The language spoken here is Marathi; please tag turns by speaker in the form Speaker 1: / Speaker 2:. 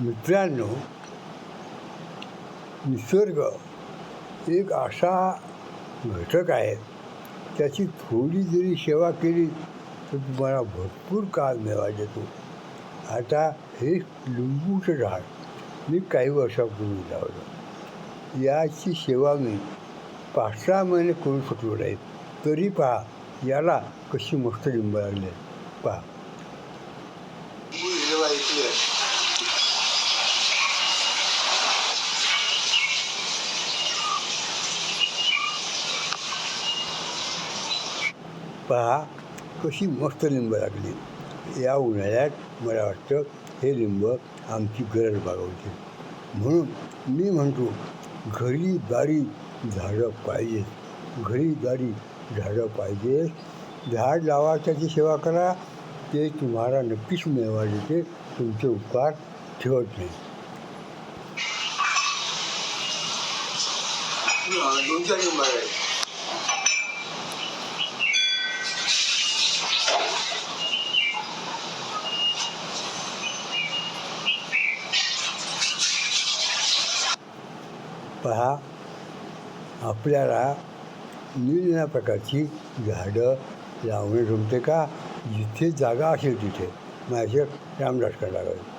Speaker 1: मित्रांनो निसर्ग एक असा घटक आहे त्याची थोडी जरी सेवा केली तर तुम्हाला भरपूर काळ मिळवा देतो आता हे लिंबूचं झाड मी काही वर्षापूर्वी लावलं. याची सेवा मी पाच सहा महिने करू शकलो नाही. तरी पहा याला कशी मस्त लिंब लागले. पहा. पहा कशी मस्त लिंब लागली. या उन्हाळ्यात मला वाटतं हे लिंब आमची गरज भागवते. म्हणून मी म्हणतो घरी दारी झाडं पाहिजे. घरी दारी झाडं पाहिजे. झाड लावा त्याची सेवा करा. ते तुम्हाला नक्कीच मेवा देते तुमचे उपकार ठेवत नाही.
Speaker 2: दोन चार नंबर आहे
Speaker 1: पहा आपल्याला निरनिळ्या प्रकारची झाडं लावणे जमते का? जिथे जागा असेल तिथे. माझे रामदास करावे